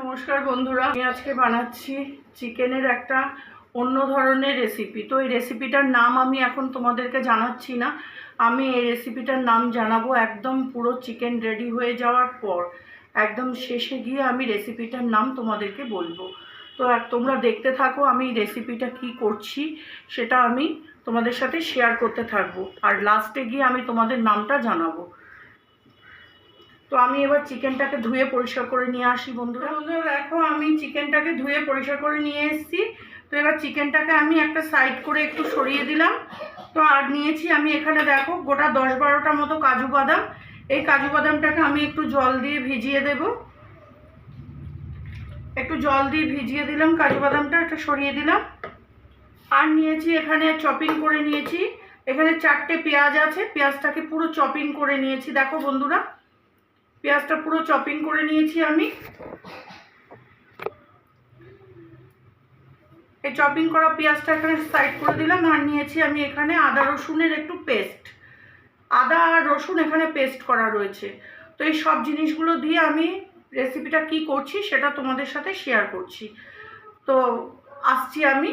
নমস্কার বন্ধুরা, আমি আজকে বানাচ্ছি চিকেনের একটা অন্য ধরনের রেসিপি তো এই রেসিপিটার নাম আমি এখন তোমাদেরকে জানাচ্ছি না। আমি এই রেসিপিটার নাম জানাব একদম পুরো চিকেন রেডি হয়ে যাওয়ার পর। একদম শেষে গিয়ে আমি রেসিপিটার নাম তোমাদেরকে বলব। তো তোমরা দেখতে থাকো আমি রেসিপিটা কি করছি, সেটা আমি তোমাদের সাথে শেয়ার করতে থাকব। আর লাস্টে গিয়ে আমি তোমাদের নামটা জানাব। তো আমি এবার চিকেনটাকে ধুয়ে পরিষ্কার করে নিয়ে আসি, বন্ধুরা। বন্ধুরা, দেখো, আমি চিকেনটাকে ধুয়ে পরিষ্কার করে নিয়ে এসেছি। তো এবার চিকেনটাকে আমি একটা সাইড করে একটু সরিয়ে দিলাম। তো আর নিয়েছি আমি এখানে, দেখো, গোটা দশ বারোটা মতো কাজু বাদাম। এই কাজু বাদামটাকে আমি একটু জল দিয়ে ভিজিয়ে দেব। একটু জল দিয়ে ভিজিয়ে দিলাম কাজু বাদামটা, একটা সরিয়ে দিলাম। আর নিয়েছি এখানে চপিং করে নিয়েছি। এখানে চারটে পেঁয়াজ আছে, পেঁয়াজটাকে পুরো চপিং করে নিয়েছি। দেখো, বন্ধুরা পেঁয়াজটা পুরো চপিং করে নিয়েছি আমি। এই চপিং করা পেঁয়াজটা এখানে সাইড করে দিলাম আর নিয়েছি আমি এখানে আদা রসুনের একটু পেস্ট। আদা আর রসুন এখানে পেস্ট করা রয়েছে। তো এই সব জিনিসগুলো দিয়ে আমি রেসিপিটা কি করছি সেটা তোমাদের সাথে শেয়ার করছি। তো আসছি আমি,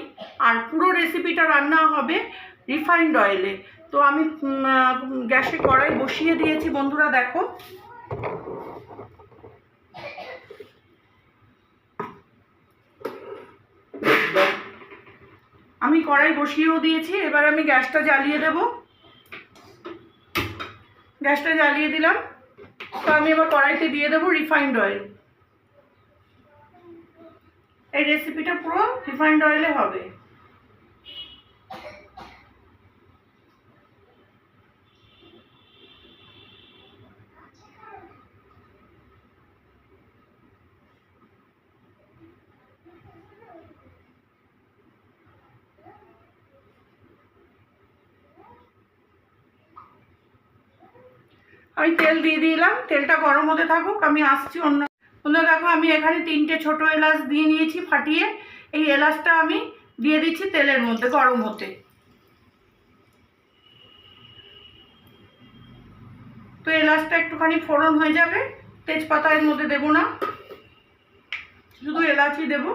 আর পুরো রেসিপিটা রান্না হবে রিফাইন্ড অয়েলে। তো আমি গ্যাসে কড়াই বসিয়ে দিয়েছি। বন্ধুরা দেখো আমি কড়াই বসিয়েও দিয়েছি, এবার আমি গ্যাসটা জ্বালিয়ে দেব। গ্যাসটা জ্বালিয়ে দিলাম, তো আমি এবার কড়াইতে দিয়ে দেবো রিফাইন্ড অয়েল এই রেসিপিটা পুরো রিফাইন্ড অয়েলে হবে। আমি তেল দিয়ে দিলাম, তেলটা গরম হতে থাকুক, আমি আসছি অন্য অন্য দেখো, আমি এখানে তিনটে ছোট এলাচ দিয়ে নিয়েছি ফাটিয়ে, এই এলাচটা আমি দিয়ে দিচ্ছি তেলের মধ্যে, গরম হতে। তো এলাচটা একটুখানি ফোড়ন হয়ে যাবে তেজপাতা এর মধ্যে দেবো না, শুধু এলাচই দেবো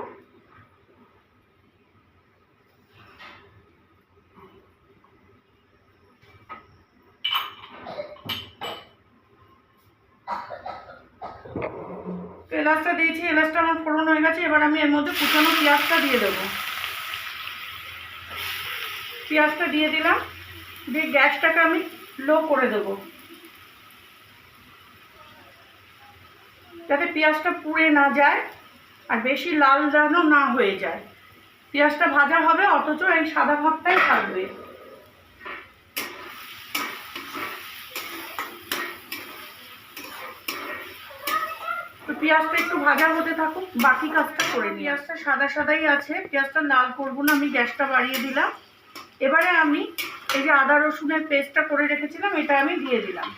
তো এলাচটা দিয়েছি, এলাচটা আমার ফোড়ন হয়ে গেছে, এবার আমি এর মধ্যে কুচানো পেঁয়াজটা দিয়ে দেবো। পেঁয়াজটা দিয়ে দিলাম, দিয়ে গ্যাসটাকে আমি লো করে দেবো। যাতে পেঁয়াজটা পুড়ে না যায় আর বেশি লাল যেন না হয়ে যায়। পেঁয়াজটা ভাজা হবে, অথচ এই সাদা ভাবটাই থাকবে। পেঁয়াজটা একটু ভাজা হতে থাকুক, বাকি কাজটা করে পেঁয়াজটা সাদা সাদাই আছে, পেঁয়াজটা লাল করব না, আমি গ্যাসটা বাড়িয়ে দিলাম। এবারে আমি এই যে আদা রসুনের পেস্টটা করে রেখেছিলাম, এটা আমি দিয়ে দিলাম।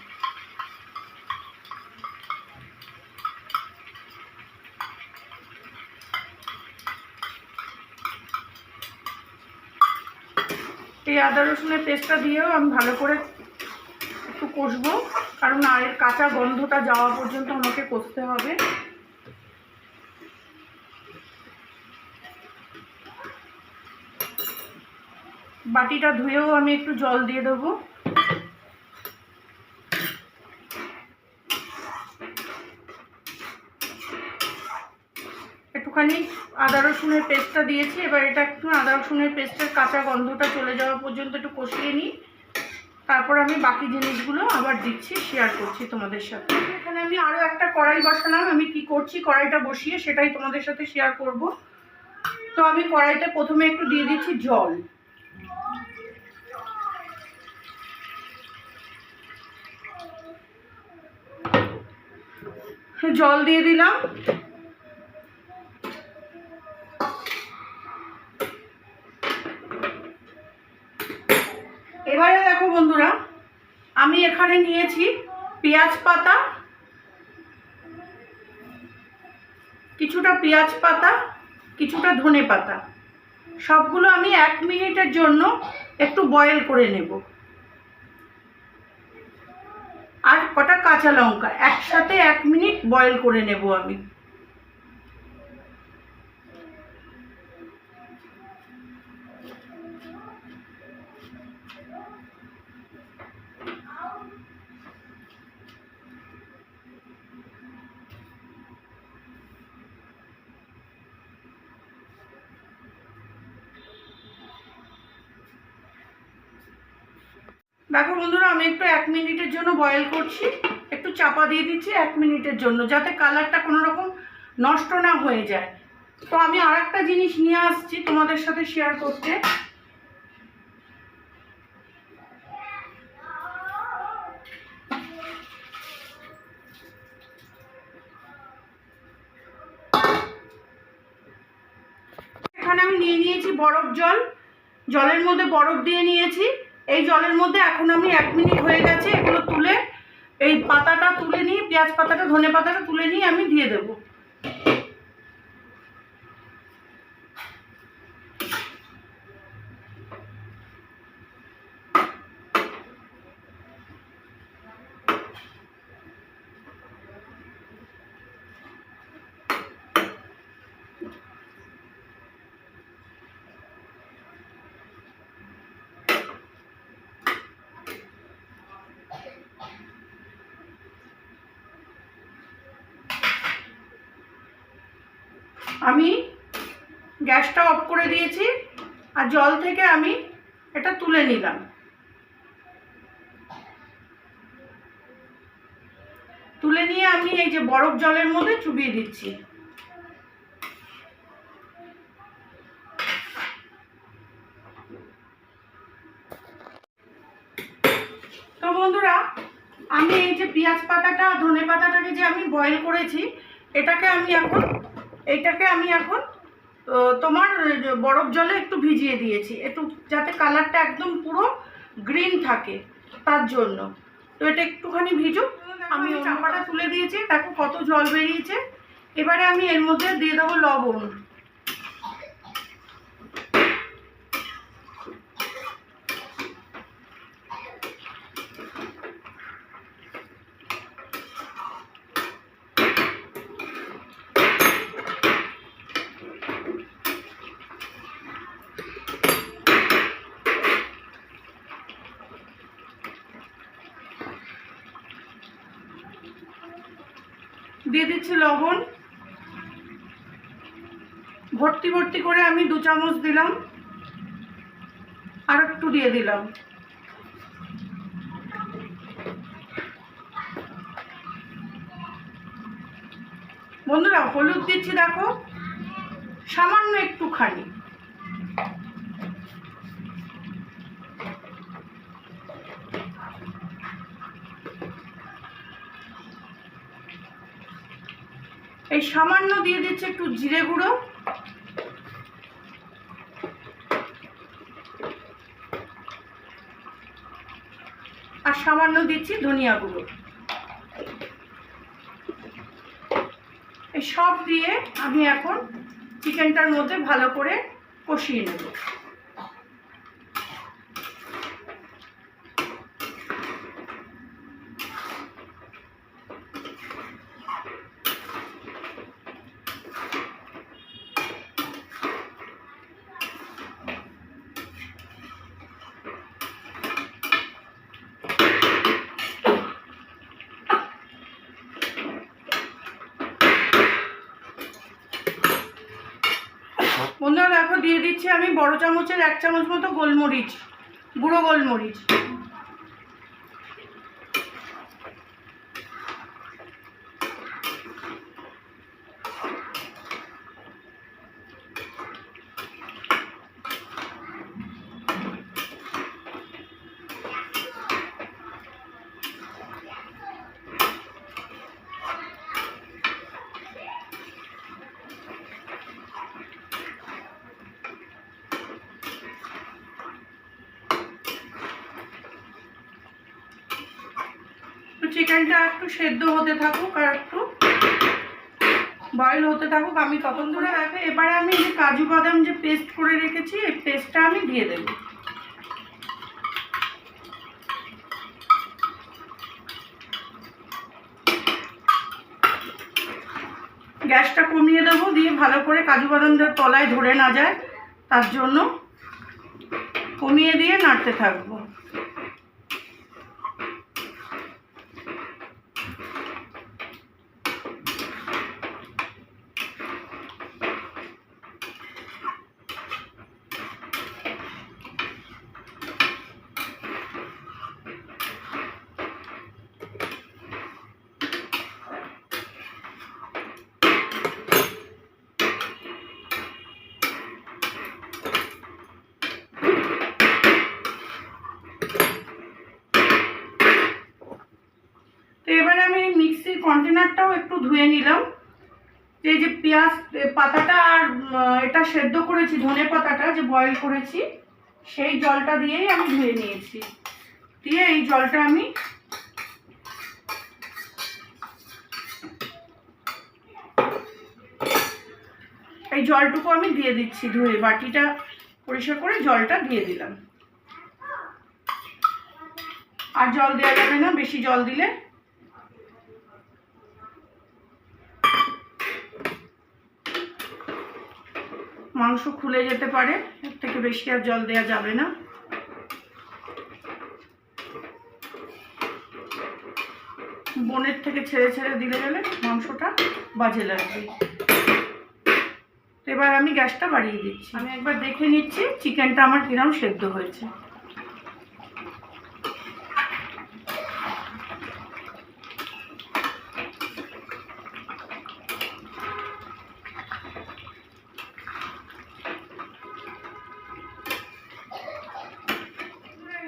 এই আদা রসুনের পেস্টটা দিয়েও আমি ভালো করে একটু কষবো, কারণ আর এর কাঁচা গন্ধটা যাওয়া পর্যন্ত আমাকে কষতে হবে। বাটিটা ধুয়েও আমি একটু জল দিয়ে দেবো। একটুখানি আদা রসুনের পেস্টটা দিয়েছি, এবার এটা একটু আদা রসুনের পেস্টের কাঁচা গন্ধটা চলে যাওয়া পর্যন্ত একটু কষিয়ে নিই। তারপর আমি বাকি জিনিসগুলো আবার দিচ্ছি শেয়ার করছি তোমাদের সাথে। এখানে আমি আরও একটা কড়াই বসালাম, আমি কি করছি, কড়াইটা বসিয়ে সেটাই তোমাদের সাথে শেয়ার করব। তো আমি কড়াইতে প্রথমে একটু দিয়ে দিচ্ছি জল। জল দিয়ে দিলাম। এবারে দেখো বন্ধুরা, আমি এখানে নিয়েছি পেঁয়াজ পাতা, কিছুটা পেঁয়াজ পাতা, কিছুটা ধনে পাতা। সবগুলো আমি এক মিনিটের জন্য একটু বয়েল করে নেব। আর কটা কাঁচা লঙ্কা, একসাথে এক মিনিট বয়েল করে নেব আমি। দেখো বন্ধুরা, আমি একটু এক মিনিটের জন্য বয়েল করছি। একটু চাপা দিয়ে দিচ্ছি এক মিনিটের জন্য, যাতে কালারটা কোনো রকম নষ্ট না হয়ে যায়। তো আমি আর একটা জিনিস নিয়ে আসছি তোমাদের সাথে শেয়ার করতে। এখানে আমি নিয়ে নিয়েছি বরফ জল। জলের মধ্যে বরফ দিয়ে নিয়েছি। এই জলের মধ্যে এখন আমি এক মিনিট হয়ে গেছে, এগুলো তুলে এই পাতাটা তুলে নিয়ে, পেঁয়াজ পাতাটা, ধনে পাতাটা তুলে নিয়ে আমি দিয়ে দেবো। আমি গ্যাসটা অফ করে দিয়েছি আর জল থেকে আমি এটা তুলে নিলাম। তুলে নিয়ে আমি এই যে বরফ জলের মধ্যে চুবিয়ে দিচ্ছি। তো বন্ধুরা, আমি এই যে পেঁয়াজ পাতাটা, ধনে পাতাটাকে যে আমি বয়েল করেছি, এটাকে আমি এখন এইটাকে আমি এখন তোমার বরফ জলে একটু ভিজিয়ে দিয়েছি। একটু যাতে কালারটা একদম পুরো গ্রিন থাকে তার জন্য। তো এটা একটুখানি ভিজুক। আমি চাপাটা তুলে দিয়েছি, দেখো কত জল বেরিয়েছে। এবারে আমি এর মধ্যে দিয়ে দেবো লবণ। দিয়ে দিচ্ছি লবণ। ভর্তি ভর্তি করে আমি দু চামচ দিলাম। আর একটু দিয়ে দিলাম। বন্ধুরা, হলুদ দিচ্ছি, দেখো। সামান্য একটুখানি। এই সামান্য দিয়ে দিচ্ছে একটু জিরে গুঁড়ো। আর সামান্য দিচ্ছি ধনিয়া গুঁড়ো। এই সব দিয়ে আমি এখন চিকেনটার মধ্যে ভালো করে কষিয়ে নেব। বন্ধুরা দেখো দিয়ে দিচ্ছি আমি বড় চামচের এক চামচ মতো গোলমরিচ গুঁড়ো গোলমরিচ। চিকেনটা একটু সেদ্ধ হতে থাকুক আর একটু বয়েল হতে থাকুক, আমি তখন ধরে রাখে এবারে আমি যে কাজু বাদাম যে পেস্ট করে রেখেছি, এই পেস্টটা আমি দিয়ে দেবো। গ্যাসটা কমিয়ে দেবো, দিয়ে ভালো করে কাজু বাদামদের তলায় ধরে না যায়, তার জন্য কমিয়ে দিয়ে নাড়তে থাকব তো এবারে আমি মিক্সির কন্টেনারটাও একটু ধুয়ে নিলাম। এই যে পেঁয়াজ পাতাটা আর এটা সেদ্ধ করেছি, ধনে পাতাটা যে বয়েল করেছি, সেই জলটা দিয়েই আমি ধুয়ে নিয়েছি। দিয়ে এই জলটা আমি এই জলটুকু আমি দিয়ে দিচ্ছি ধুয়ে, বাটিটা পরিষ্কার করে জলটা দিয়ে দিলাম। আর জল দেওয়া যাবে না, বেশি জল দিলে মাংস খুলে যেতে পারে। এর থেকে বেশি আর জল দেওয়া যাবে না। বনের থেকে ছেড়ে ছেড়ে দিলে গেলে মাংসটা বাজে লাগবে। এবার আমি গ্যাসটা বাড়িয়ে দিচ্ছি। আমি একবার দেখে নিচ্ছি, চিকেনটা আমার কিরম সেদ্ধ হয়েছে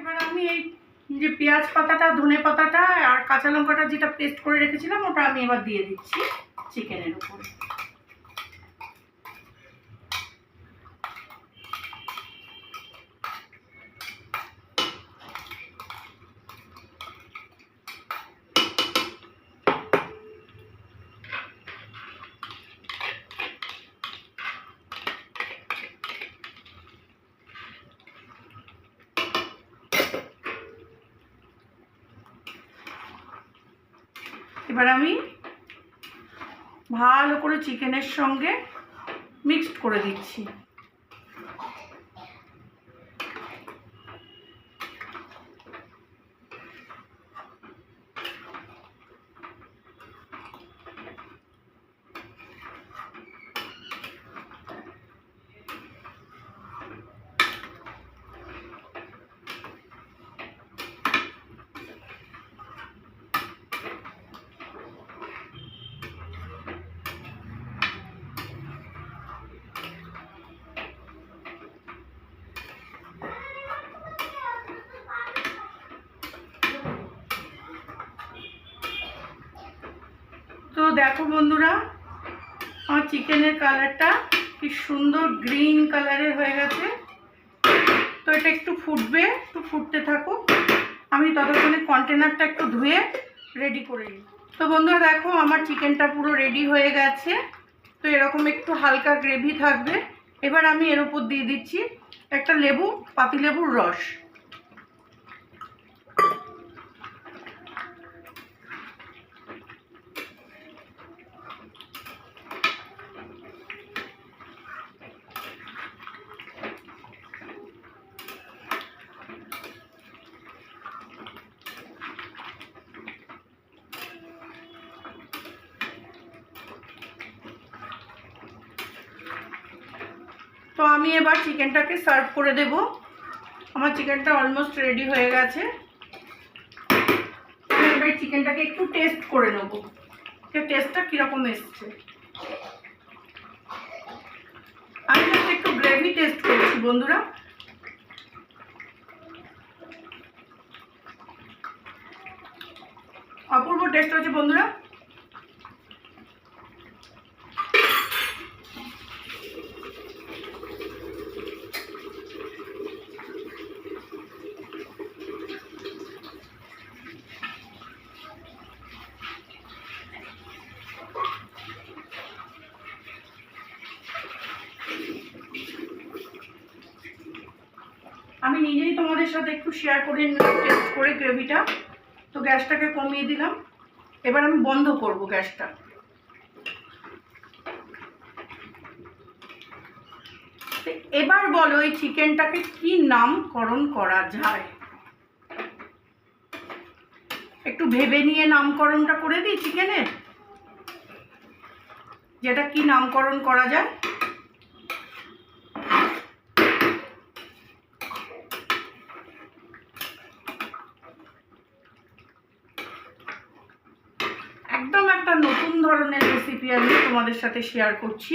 এবার আমি এই যে পেঁয়াজ পাতাটা, ধনে পাতাটা আর কাঁচা লঙ্কাটা যেটা পেস্ট করে রেখেছিলাম ওটা আমি এবার দিয়ে দিচ্ছি চিকেনের উপরে। এবার আমি ভালো করে চিকেনের সঙ্গে মিক্সড করে দিচ্ছি তো দেখো বন্ধুরা, আমার চিকেনের কালারটা কি সুন্দর গ্রিন কালারের হয়ে গেছে। তো এটা একটু ফুটবে, একটু ফুটতে থাকুক। আমি ততক্ষণে কন্টেনারটা একটু ধুয়ে রেডি করে নিই। তো বন্ধুরা, দেখো আমার চিকেনটা পুরো রেডি হয়ে গেছে। তো এরকম একটু হালকা গ্রেভি থাকবে। এবার আমি এর উপর দিয়ে দিচ্ছি একটা লেবু, পাতিলেবুর রস। তো আমি এবার চিকেনটাকে সার্ভ করে দেব। আমার চিকেনটা অলমোস্ট রেডি হয়ে গেছে। এবার চিকেনটাকে একটু টেস্ট করে নেব। টেস্টটা কীরকম এসছে। আমি just একটু গ্রেভি টেস্ট করেছি, বন্ধুরা। অপূর্ব টেস্ট হচ্ছে বন্ধুরা আমি নিজেই তোমাদের সাথে একটু শেয়ার করে টেস্ট করে গ্রেভিটা তো গ্যাসটাকে কমিয়ে দিলাম। এবার আমি বন্ধ করব গ্যাসটা। এবার বলো, এই চিকেনটাকে কি নামকরণ করা যায়? একটু ভেবে নিয়ে নামকরণটা করে দিই চিকেনের? যেটা কি নামকরণ করা যায় একদম একটা নতুন ধরনের রেসিপি আমি তোমাদের সাথে শেয়ার করছি।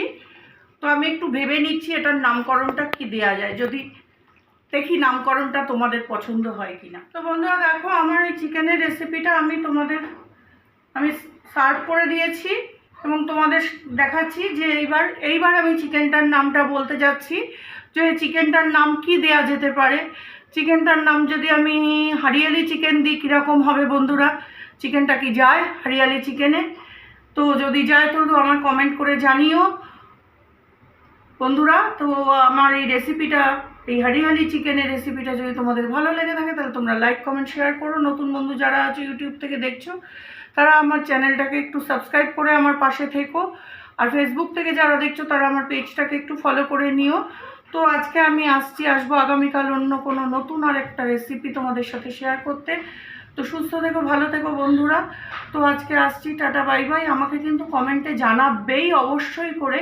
তো আমি একটু ভেবে নিচ্ছি এটার নামকরণটা কি দেয়া যায়। যদি দেখি নামকরণটা তোমাদের পছন্দ হয় কিনা। তো বন্ধুরা, দেখো, আমার এই চিকেনের রেসিপিটা আমি তোমাদের, আমি সার্ভ করে দিয়েছি এবং তোমাদের দেখাচ্ছি যে এইবার এইবার আমি চিকেনটার নামটা বলতে যাচ্ছি। যে চিকেনটার নাম কি দেয়া যেতে পারে? চিকেনটার নাম যদি আমি হারিয়ালি চিকেন দিই, কীরকম হবে বন্ধুরা? চিকেনটা কি যায় হারিয়ালি চিকেনে? তো যদি যায় তো আমার কমেন্ট করে জানিও। বন্ধুরা, তো আমার এই রেসিপিটা এই হারিয়ালি চিকেনের রেসিপিটা যদি তোমাদের ভালো লেগে থাকে, তাহলে তোমরা লাইক কমেন্ট শেয়ার করো। নতুন বন্ধু যারা আছে ইউটিউব থেকে দেখছ, তারা আমার চ্যানেলটাকে একটু সাবস্ক্রাইব করে আমার পাশে থেকো। আর ফেসবুক থেকে যারা দেখছ, তারা আমার পেজটাকে একটু ফলো করে নিও। তো আজকে আমি আসছি, আসব আগামীকাল অন্য কোনো নতুন আর একটা রেসিপি তোমাদের সাথে শেয়ার করতে। তো সুস্থ থেকো, ভালো থেকো বন্ধুরা। তো আজকে আসছি, টাটা, বাই বাই। আমাকে কিন্তু কমেন্টে জানাবেই অবশ্যই করে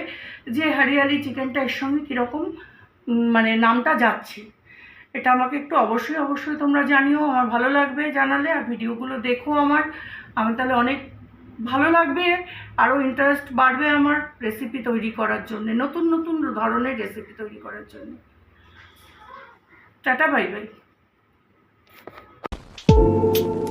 যে হরিয়ালি চিকেনটা এর সঙ্গে কীরকম মানে নামটা যাচ্ছে। এটা আমাকে একটু অবশ্যই অবশ্যই তোমরা জানিও, আমার ভালো লাগবে জানালে। আর ভিডিওগুলো দেখো আমার। আমার তাহলে অনেক ভালো লাগবে, আরও ইন্টারেস্ট বাড়বে আমার রেসিপি তৈরি করার জন্য, নতুন নতুন ধরনের রেসিপি তৈরি করার জন্য। Tata, bye bye. thank you.